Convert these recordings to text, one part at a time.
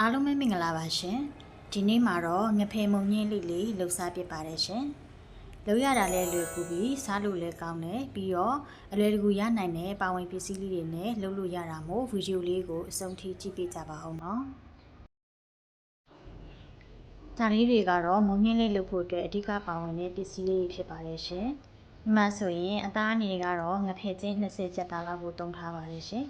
အားလုံးပဲမင်္ဂလာပါရှင်ဒီနေ့မှာတော့ငဖယ်မုံညင်းလေးလေးလှူစားပြပါတယ်ရှင်လှူရတာလဲလွယ်ကူပြီးစားလို့လည်းကောင်းတယ်ပြီးတော့အလွယ်တကူရနိုင်တဲ့ပါဝင်ပစ္စည်းလေးတွေနဲ့လှုပ်လို့ရတာမို့ဗီဒီယိုလေးကိုအဆုံးထိကြည့်ပေးကြပါအောင်နော်ဒါလေးတွေကတော့မုံညင်းလေးလှုပ်ဖို့အတွက်အဓိကပါဝင်တဲ့ပစ္စည်းလေးတွေဖြစ်ပါတယ်ရှင်ဒီမှာဆိုရင်အသားအနေကတော့ငဖယ်ချင်း20ကျပ်သားလောက်ကိုတုံးထားပါတယ်ရှင်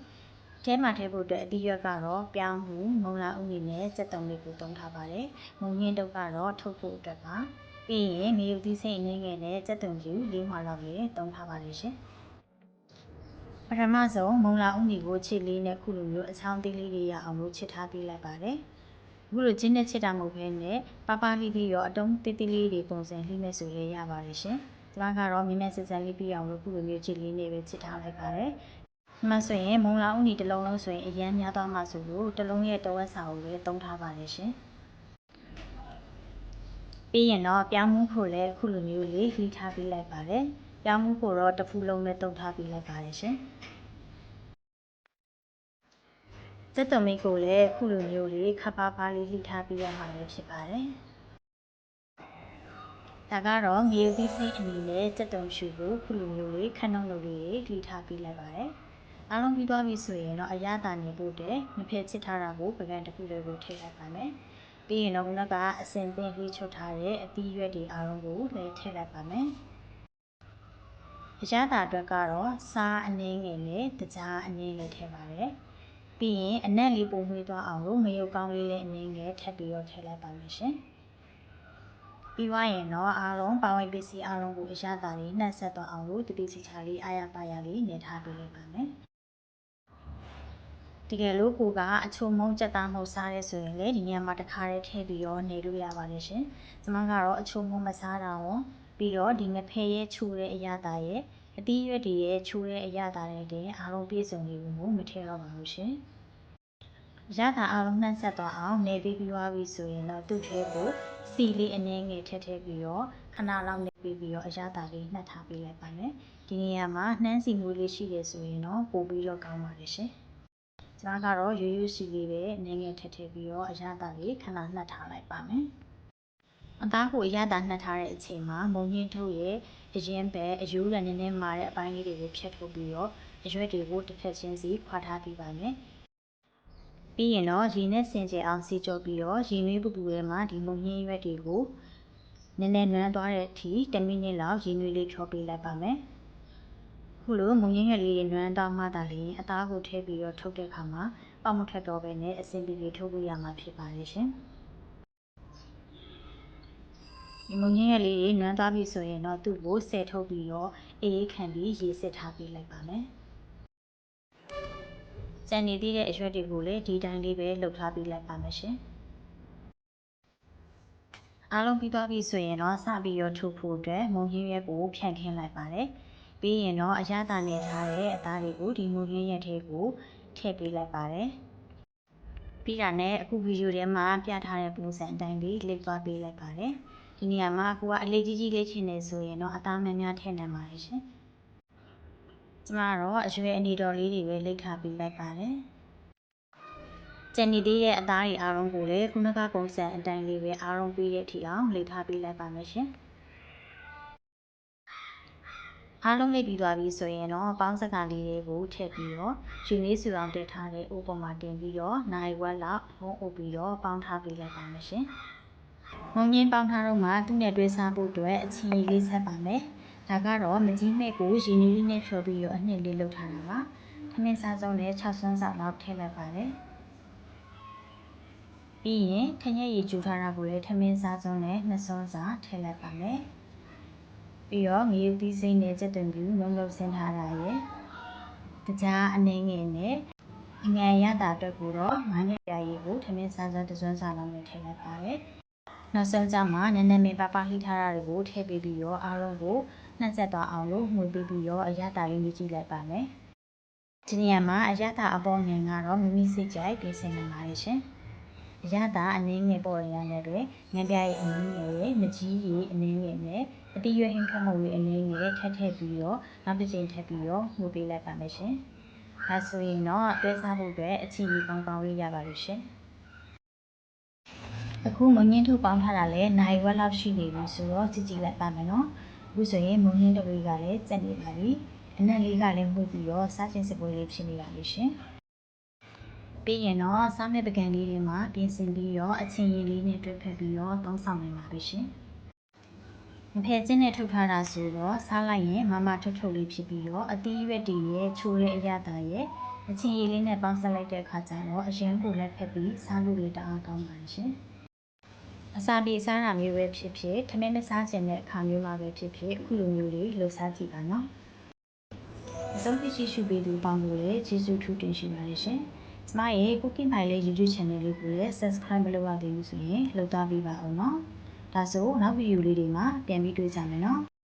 ထဲမှာထည့်ဖို့အတွက်အတိရွက်ကတော့ပြောင်းမှုမုံလာဥနီနဲ့စက်တုံလေးကိုတုံးထားပါတယ်။မုံညင်းတုပ်ကတော့ထုတ်ဖို့အတွက်ပါ။ပြီးရင်မြေယူသီးစိတ်အငင်းငယ်နဲ့စက်တုံကျူလေးမှလောက်လေးတုံးထားပါတယ်ရှင်။ပထမဆုံးမုံလာဥနီကိုခြေလေးနဲ့ခုလိုမျိုးအချောင်းသေးလေးတွေရအောင်လို့ချစ်ထားပေးလိုက်ပါတယ်။အခုလိုချင်းနဲ့ချစ်တာမဟုတ်ဘဲနဲ့ပပလေးလေးရောအတုံးသေးသေးလေးတွေပုံစံလှိမဲ့ဆိုရရပါတယ်ရှင်။ဒီမှာကတော့မြင်းမြတ်စစ်စံလေးပြအောင်လို့ခုလိုမျိုးခြေလေးနဲ့ပဲချစ်ထားလိုက်ပါတယ်။ဒီ မှာဆိုရင်မုံလာဥနီတစ်လုံးလုံးဆိုရင်အရန်များသွားမှဆိုလို့တစ်လုံးရဲ့တဝက်စာကိုလည်းသုံးထားပါတယ်ရှင်ပြီးရင်တော့ပြောင်းမှုဖို့လည်းအခုလိုမျိုးလေးလှီးထားပေးလိုက်ပါတယ်ပြောင်းမှုဖို့တော့တစ်ဖူးလုံးနဲ့တုံထားပေးလိုက်ပါတယ်ရှင်သက်တော်မိတ်ကိုလည်းအခုလိုမျိုးလေးခပ်ပါးပါးလေးလှီးထားပေးရမှာလည်းဖြစ်ပါတယ်ဒါကတော့ငရေသီးစိတ်အနေနဲ့စက်တုံရှူကိုခုလိုမျိုးလေးခဏလုံးလေးလှီးထားပေးလိုက်ပါတယ် အားလုံးပြီးသွားပြီဆိုရင်တော့အရသာနေဖို့တဲ့မဖက်ချစ်ထားတာကိုပကံတစ်ခုလေးကိုထည့်လိုက်ပါမယ်။ပြီးရင်တော့ခုနကအစင်သင်ပြီးချုပ်ထားတဲ့အသီးရွက်တွေအားလုံးကိုလည်းထည့်လိုက်ပါမယ်။အရသာအတွက်ကတော့စားအနည်းငယ်နဲ့တကြားအနည်းငယ်ထည့်ပါတယ်။ပြီးရင်အနက်လေးပုံမွေးသွားအောင်လို့ငရုတ်ကောင်းလေးလည်းအနည်းငယ်ထပ်ပြီးတော့ထည့်လိုက်ပါမယ်ရှင်။ပြီးသွားရင်တော့အားလုံးပါဝင်ပစ္စည်းအားလုံးကိုအရသာလေးနှက်ဆက်သွားအောင်လို့တတိချချာလေးအာရပါရလေးနေထားပေးလိုက်ပါမယ်။ တကယ်လို့ကိုကအချုံမုံကြက်သားမဟုတ်စားရဲဆိုရင်လေဒီနေရာမှာတခါတည်းထည့်ပြီးတော့နေလို့ရပါတယ်ရှင်။ကျွန်မကတော့အချုံမုံမစားတာရောပြီးတော့ဒီငဖဲရဲ့ခြူတဲ့အရာတာရဲ့အသီးရွက်တွေရဲ့ခြူတဲ့အရာတာတွေတင်အားလုံးပြည့်စုံနေဘူးမထည့်တော့ပါဘူးရှင်။ရတာအားလုံးနှံ့ဆက်သွားအောင်နေပြီးပြီးသွားပြီဆိုရင်တော့သူ့ထဲကိုစီလေးအနည်းငယ်ထည့်ထည့်ပြီးတော့ခဏလောက်နေပြီးပြီးတော့အရာတာလေးနှက်ထားပေးလိုက်ပါမယ်။ဒီနေရာမှာနှမ်းစီမျိုးလေးရှိတယ်ဆိုရင်တော့ပို့ပြီးတော့ကောင်းပါတယ်ရှင်။ ကျွန်တော်ကတော့ရိုးရိုးစီလေးပဲနည်းငယ်ထည့်ထည့်ပြီးတော့အရသာလေးခဏနှက်ထားလိုက်ပါမယ်။အသားကိုအရသာနှက်ထားတဲ့အချိန်မှာမုံညင်းထုတ်ရဲ့အရင်ပဲအယူရနည်းနည်းမာတဲ့အပိုင်းလေးတွေကိုဖြတ်ထုတ်ပြီးတော့အရွက်တွေကိုတစ်ဖက်ချင်းစီခွာထားပြီးပါမယ်။ပြီးရင်တော့ရေနဲ့စင်ကြယ်အောင်စီကြောပြီးတော့ရေနွေးပူပူထဲမှာဒီမုံညင်းရွက်တွေကိုနည်းနည်းနွမ်းသွားတဲ့အထိ10မိနစ်လောက်ရေနွေးလေးဖြောပေးလိုက်ပါမယ်။ ခုလိုမုံရင်းရလေးတွေနွမ်းသားမှသာလျှင်အသားကိုထည့်ပြီးတော့ထုတ်တဲ့အခါမှာပေါက်မထက်တော့ဘဲနဲ့အစင်ပြေပြေထုတ်လို့ရမှာဖြစ်ပါတယ်ရှင်ဒီမုံရင်းရလေးတွေနွမ်းသားပြီဆိုရင်တော့သူ့ကိုဆယ်ထုတ်ပြီးတော့အေးအေးခံပြီးရေစစ်ထားပေးလိုက်ပါမယ်ကျန်နေသေးတဲ့အရွက်တွေကိုလည်းဒီတိုင်းလေးပဲလှုပ်ထားပေးလိုက်ပါမယ်ရှင်အားလုံးပြီးသွားပြီဆိုရင်တော့စပြီးတော့ထုတ်ဖို့အတွက်မုံရင်းရွက်ကိုဖြန့်ခင်းလိုက်ပါတယ်။ ပြီးရင်တော့အရသာနေထားတဲ့အသားတွေကိုဒီမူရင်းရက်ထဲကိုထည့်ပေးလိုက်ပါတယ်ပြီးတာနဲ့အခုဗီဒီယိုထဲမှာပြထားတဲ့ပုံစံအတိုင်းလေးလိပ်သွားပေးလိုက်ပါတယ်ဒီနေရာမှာအခုကအလေးကြီးကြီးလေးချင်နေဆိုရင်တော့အသားများများထည့်နိုင်ပါတယ်ရှင်ကျမတော့အရွယ်အနေတော်လေးတွေပဲလိပ်ထားပေးလိုက်ပါတယ်ကျန်နေသေးတဲ့အသားတွေအားလုံးကိုလည်းခုနကပုံစံအတိုင်းလေးပဲအားလုံးပြီးတဲ့အထိအောင်လိပ်ထားပေးလိုက်ပါမယ်ရှင်။ အားလုံးလေးပြီးသွားပြီဆိုရင်တော့ပေါင်းစကားလေးတွေကိုထည့်ပြီးတော့ယူနည်းစုအောင်တက်ထားတဲ့ဥပမာတင်ပြီးတော့နိုင်ဝက်လောက်ဖုံးအုပ်ပြီးတော့ပေါင်းထားပေးလိုက်ပါမယ်ရှင်။မုံငင်းပေါင်းထားတော့မှသူ့နဲ့တွဲစားဖို့အတွက်အချင်းကြီးလေးဆက်ပါမယ်။ဒါကတော့မကြီးမဲ့ကိုရင်းနှီးလေးနဲ့ဖြောပြီးတော့အနှစ်လေးလုပ်ထားတာပါ။ခမင်းစားစုံနဲ့6ဆွန်းစာလောက်ထည့်လိုက်ပါတယ်။ပြီးရင်ခရက်ရည်ကျူထားတာကိုလည်းထမင်းစားစုံနဲ့နှစ်ဆွန်းစာထည့်လိုက်ပါမယ်။ ပြီးတော့ငရုတ်သီးစိမ့်နဲ့ကြက်သွန်ပြူမုံလုံးဆင်းထားတာရယ်တကြားအနှင်းငယ်နဲ့အငန်ရတာအတွက်ကိုတော့ငါးရက်ပြာရည်ကိုထမင်းဆန်းဆန်းတစွန်းစာလောက်နဲ့ထည့်လိုက်ပါတယ်နောက်ဆုံးကြမှာနည်းနည်းမင်းပါပါလှိထားတာတွေကိုထည့်ပေးပြီးတော့အားလုံးကိုနှက်ဆက်သွားအောင်လို့မှွေပေးပြီးတော့အရသာလေးမြည်ကြည့်လိုက်ပါမယ်ဒီနေရာမှာအရသာအပေါ်ငင်ကတော့မိမိစိတ်ကြိုက်ပြင်ဆင်နိုင်ပါတယ်ရှင် အရသာအနည်းငယ်ပေါ်ရရတယ်တွေငပြရဲ့အနည်းငယ်ရဲ့မကြီးကြီးအနည်းငယ်နဲ့အတီးရွက်ဟင်းခတ်မှုလေးအနည်းငယ်ထပ်ထည့်ပြီးတော့နောက်တစ်ချိန်ထပ်ပြီးတော့မှုပေးလိုက်ပါမယ်ရှင်။ဒါဆိုရင်တော့တွဲစားဖို့အတွက်အချီကြီးကောင်းကောင်းလေးရပါလို့ရှင်။အခုမုံညင်းထုတ်ပေါင်းထားတာလဲနိုင်ဝက်လောက်ရှိနေပြီဆိုတော့ကြည့်ကြည့်လိုက်ပါမယ်နော်အခုဆိုရင်မုံညင်းတို့တွေကလည်းစက်နေပါပြီအနက်လေးကလည်းမှုတ်ပြီးတော့စားချင်းစပွဲလေးဖြစ်နေပါပြီရှင် ပြီးရင်တော့စားမဲ့ပကံလေးတွေမှာပြင်ဆင်ပြီးတော့အချင်းရည်လေးနဲ့တွဲဖက်ပြီးတော့သုံးဆောင်နိုင်ပါပြီရှင်မဖယ်ချင်းနဲ့ထုတ်ထားတာဆိုတော့စားလိုက်ရင်မမထုတ်ထုတ်လေးဖြစ်ပြီးတော့အသီးရွက်တွေရဲ့ချိုးတဲ့အရသာရဲ့အချင်းရည်လေးနဲ့ပေါင်းစပ်လိုက်တဲ့အခါကျတော့အရင်ကလည်းဖက်ပြီးစားလို့လည်းတအားကောင်းပါတယ်ရှင်အစာပြေစားတာမျိုးပဲဖြစ်ဖြစ်ထမင်းမစားခြင်းတဲ့အခါမျိုးမှာပဲဖြစ်ဖြစ်အခုလိုမျိုးလေးလှူစားကြည့်ပါနော်အဆုံးဖြတ်ရှိပေးသူပေါင်းလို့လည်းကျေးဇူးထူးတင်ရှိပါတယ်ရှင် ကျမရဲ့ Cooking My လေး YouTube channel လေးကိုလည်း subscribe မလုပ်ရသေးဘူးဆိုရင်လုပ်သားပေးပါအောင်နော်ဒါဆိုနောက်ဗီဒီယိုလေးတွေမှာပြန်ပြီးတွေ့ကြမယ်နော်